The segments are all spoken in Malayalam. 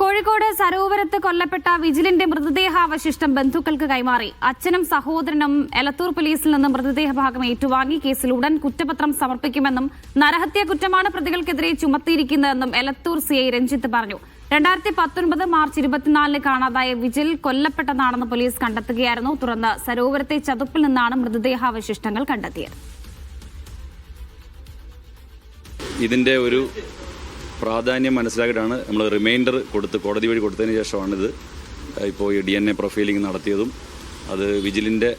കോഴിക്കോട് സരോവരത്ത് കൊല്ലപ്പെട്ട വിജിലിന്റെ മൃതദേഹാവശിഷ്ടം ബന്ധുക്കൾക്ക് കൈമാറി. അച്ഛനും സഹോദരനും എലത്തൂർ പോലീസിൽ നിന്ന് മൃതദേഹ ഭാഗം ഏറ്റുവാങ്ങി. കേസിൽ ഉടൻ കുറ്റപത്രം സമർപ്പിക്കുമെന്നും നരഹത്യ കുറ്റമാണ് പ്രതികൾക്കെതിരെ ചുമത്തിയിരിക്കുന്നതെന്നും എലത്തൂർ സി ഐ രഞ്ജിത്ത് പറഞ്ഞു. രണ്ടായിരത്തി പത്തൊൻപത് മാർച്ച് ഇരുപത്തിനാലിന് കാണാതായ വിജിൽ കൊല്ലപ്പെട്ടതാണെന്ന് പോലീസ് കണ്ടെത്തുകയായിരുന്നു. തുടർന്ന് സരോവരത്തെ ചതുപ്പിൽ നിന്നാണ് മൃതദേഹാവശിഷ്ടങ്ങൾ കണ്ടെത്തിയത്. ഇതിന്റെ ഒരു പ്രാധാന്യം മനസ്സിലാക്കിയിട്ടാണ് നമ്മൾ റിമൈൻഡർ കൊടുത്ത് കോടതി വഴി കൊടുത്തതിന് ശേഷമാണിത്. ഇപ്പോൾ ഈ ഡി എൻ എ പ്രൊഫൈലിംഗ് നടത്തിയതും അത് വിജിലിന്റെ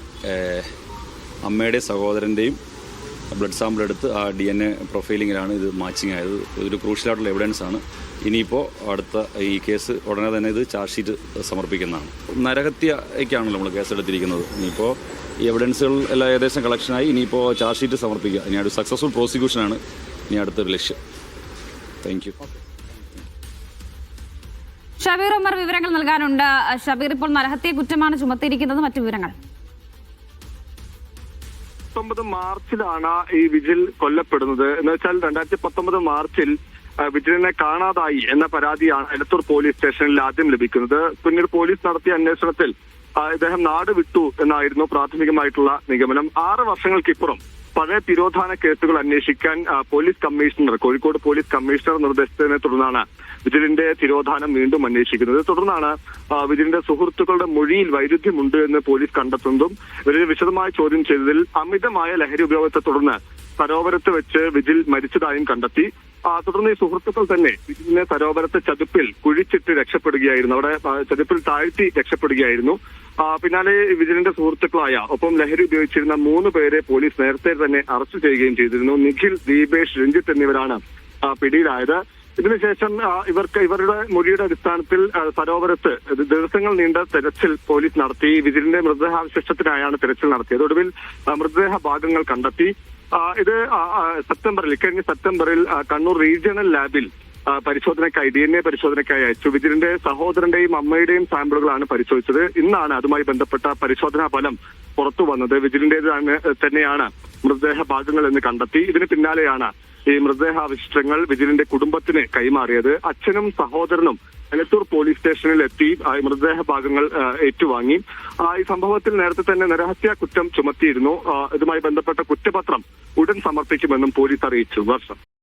അമ്മയുടെ സഹോദരന്റെയും ബ്ലഡ് സാമ്പിൾ എടുത്ത് ആ ഡി എൻ എ പ്രൊഫൈലിങ്ങിലാണ് ഇത് മാച്ചിങ് ആയത്. ഇതൊരു ക്രൂഷ്യലായിട്ടുള്ള എവിഡൻസ് ആണ്. ഇനിയിപ്പോൾ അടുത്ത ഈ കേസ് ഉടനെ തന്നെ ഇത് ചാർജ് ഷീറ്റ് സമർപ്പിക്കുന്നതാണ്. നരഹത്യയ്ക്കാണല്ലോ നമ്മൾ കേസെടുത്തിരിക്കുന്നത് ഇനിയിപ്പോൾ ഈ എവിഡൻസുകൾ എല്ലാം ഏകദേശം കളക്ഷനായി ഇനിയിപ്പോൾ ചാർജ് ഷീറ്റ് സമർപ്പിക്കുക. ഇനി ഒരു സക്സസ്ഫുൾ പ്രോസിക്യൂഷനാണ് ഇനി അടുത്തൊരു ലക്ഷ്യം. താങ്ക് യു ഷബീർ ഉമർ വിവരങ്ങൾ നൽകാനുണ്ട്. ഷബീർ ഇപ്പോൾ നരഹത്യ കുറ്റമാണ് ചുമത്തിയിരിക്കുന്നത്. മറ്റു വിവരങ്ങൾ. പത്തൊമ്പത് മാർച്ചിലാണ് ഈ വിജിൽ കൊല്ലപ്പെടുന്നത്. എന്ന് വെച്ചാൽ രണ്ടായിരത്തി പത്തൊമ്പത് മാർച്ചിൽ വിജിലിനെ കാണാതായി എന്ന പരാതിയാണ് എലത്തൂർ പോലീസ് സ്റ്റേഷനിൽ ആദ്യം ലഭിക്കുന്നത്. പിന്നീട് പോലീസ് നടത്തിയ അന്വേഷണത്തിൽ ഇദ്ദേഹം നാട് വിട്ടു എന്നായിരുന്നു പ്രാഥമികമായിട്ടുള്ള നിഗമനം. ആറ് വർഷങ്ങൾക്കിപ്പുറം പഴയ തിരോധാന കേസുകൾ അന്വേഷിക്കാൻ police commissioner Kozhikode police commissioner നിർദ്ദേശത്തിനെ തുടർന്നാണ് വിജിലിന്റെ തിരോധാനം വീണ്ടും അന്വേഷിക്കുന്നത്. തുടർന്നാണ് വിജിലിന്റെ സുഹൃത്തുക്കളുടെ മൊഴിയിൽ വൈരുദ്ധ്യമുണ്ട് എന്ന് പോലീസ് കണ്ടെത്തുന്നതും ഇവരെ വിശദമായ ചോദ്യം ചെയ്തതിൽ അമിതമായ ലഹരി ഉപയോഗത്തെ തുടർന്ന് സരോവരത്ത് വെച്ച് വിജിൽ മരിച്ചതായും കണ്ടെത്തി. തുടർന്ന് ഈ സുഹൃത്തുക്കൾ തന്നെ വിജിലിനെ സരോവരത്തെ ചതുപ്പിൽ കുഴിച്ചിട്ട് രക്ഷപ്പെടുകയായിരുന്നു. അവിടെ ചതുപ്പിൽ താഴ്ത്തി രക്ഷപ്പെടുകയായിരുന്നു. പിന്നാലെ വിജിലിന്റെ സുഹൃത്തുക്കളായ ഒപ്പം ലഹരി ഉപയോഗിച്ചിരുന്ന മൂന്ന് പേരെ പോലീസ് നേരത്തെ തന്നെ അറസ്റ്റ് ചെയ്യുകയും ചെയ്തിരുന്നു. നിഖിൽ ദീപേഷ് രഞ്ജിത്ത് എന്നിവരാണ് പിടിയിലായത്. ഇതിനുശേഷം ഇവർക്ക് ഇവരുടെ മൊഴിയുടെ അടിസ്ഥാനത്തിൽ സരോവരത്ത് ദിവസങ്ങൾ നീണ്ട തെരച്ചിൽ പോലീസ് നടത്തി. വിജിലിന്റെ മൃതദേഹാവശിഷ്ടത്തിനായാണ് തെരച്ചിൽ നടത്തിയത്. ഒടുവിൽ മൃതദേഹ ഭാഗങ്ങൾ കണ്ടെത്തി. ഇത് സെപ്റ്റംബറിൽ കഴിഞ്ഞ സെപ്റ്റംബറിൽ കണ്ണൂർ റീജിയണൽ ലാബിൽ പരിശോധനയ്ക്കായി ഡി എൻ എ പരിശോധനയ്ക്കായി അയച്ചു. വിജിലിന്റെ സഹോദരന്റെയും അമ്മയുടെയും സാമ്പിളുകളാണ് പരിശോധിച്ചത്. ഇന്നാണ് അതുമായി ബന്ധപ്പെട്ട പരിശോധനാ ഫലം പുറത്തു വന്നത്. വിജിലിന്റേത് തന്നെയാണ് മൃതദേഹ ഭാഗങ്ങൾ എന്ന് കണ്ടെത്തി. ഇതിന് പിന്നാലെയാണ് ഈ മൃതദേഹാവശിഷ്ടങ്ങൾ വിജിലിന്റെ കുടുംബത്തിന് കൈമാറിയത്. അച്ഛനും സഹോദരനും എലത്തൂർ പോലീസ് സ്റ്റേഷനിൽ എത്തി മൃതദേഹ ഭാഗങ്ങൾ ഏറ്റുവാങ്ങി. ഈ സംഭവത്തിൽ നേരത്തെ തന്നെ നരഹത്യാ കുറ്റം ചുമത്തിയിരുന്നു. ഇതുമായി ബന്ധപ്പെട്ട കുറ്റപത്രം ഉടൻ സമർപ്പിക്കുമെന്നും പോലീസ് അറിയിച്ചു. വർഷം.